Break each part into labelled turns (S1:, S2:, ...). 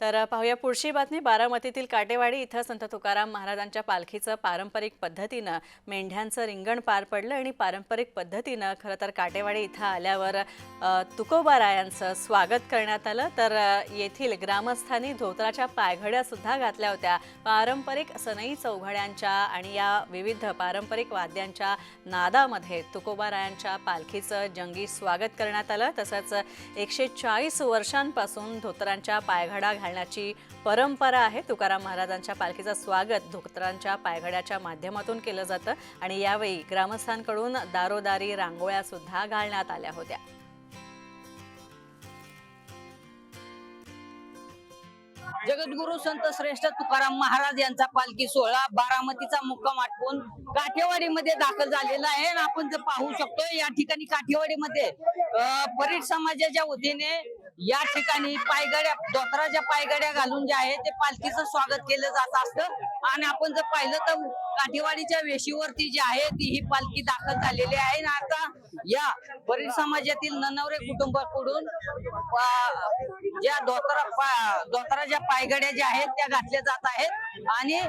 S1: तर पाहूया पुढची बातमी. बारामतीतील काटेवाडी इथं संत तुकाराम महाराजांच्या पालखीचं पारंपरिक पद्धतीनं मेंढ्यांचं रिंगण पार पडलं आणि पारंपरिक पद्धतीनं खरं तर काटेवाडी इथं आल्यावर तुकोबारायांचं स्वागत करण्यात आलं. तर येथील ग्रामस्थांनी धोत्राच्या पायघड्यासुद्धा घातल्या होत्या. पारंपरिक सनई चौघड्यांच्या आणि या विविध पारंपरिक वाद्यांच्या नादामध्ये तुकोबारायांच्या पालखीचं जंगी स्वागत करण्यात आलं. तसंच एकशे चाळीस वर्षांपासून धोतरांच्या पायघडा घालण्याची परंपरा आहे. तुकाराम महाराजांच्या पालखीचं स्वागत धोत्रांच्या पायघड्याच्या माध्यमातून केलं जातं आणि यावेळी ग्रामस्थांकडून दारोदारी रांगोळ्या सुद्धा घालण्यात आल्या होत्या.
S2: जगद्गुरु संत श्रेष्ठ तुकाराम महाराज यांचा पालखी सोहळा बारामतीचा मुक्काम आटपून काठेवाडीमध्ये दाखल झालेला आहे. आणि आपण जर पाहू शकतो या ठिकाणी काठेवाडीमध्ये परीट समाजाच्या वतीने या ठिकाणी पायगड्या दोतराच्या पायगड्या घालून जे आहे ते पालखीचं स्वागत केलं जात असतं. आणि आपण जर पाहिलं तर काठेवाडीच्या वेशीवरती जी आहे ती ही पालखी दाखल झालेली आहे. आणि आता या परीट समाजातील ननवरे कुटुंबाकडून ज्या दोतरा पा- धोतराच्या पायगड्या ज्या आहेत त्या घातल्या जात आहेत. आणि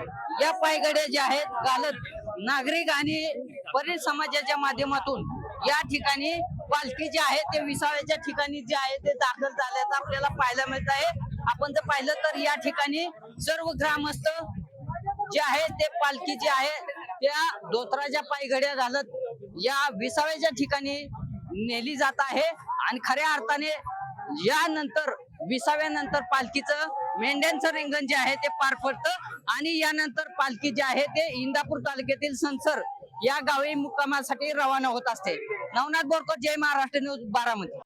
S2: या पायगड्या ज्या आहेत घालत नागरिक आणि परीट समाजाच्या माध्यमातून या ठिकाणी पालखी जी आहे ते विसाव्याच्या ठिकाणी जे आहे ते दाखल झाल्याचं आपल्याला पाहायला मिळत आहे. आपण जर पाहिलं तर या ठिकाणी सर्व ग्रामस्थ जे आहे ते पालखी जे आहे त्या धोत्राच्या पायघड्या घालत या विसाव्याच्या ठिकाणी नेली जात आहे. आणि खऱ्या अर्थाने यानंतर विसाव्यानंतर पालखीचं मेंढ्यांचं रिंगण जे आहे ते पार पडतं. आणि यानंतर पालखी जे आहे ते इंदापूर तालुक्यातील संसर या गावी मुक्कामासाठी रवाना होत असते. नवनाथ बोरकर जय महाराष्ट्र न्यूज बारामती.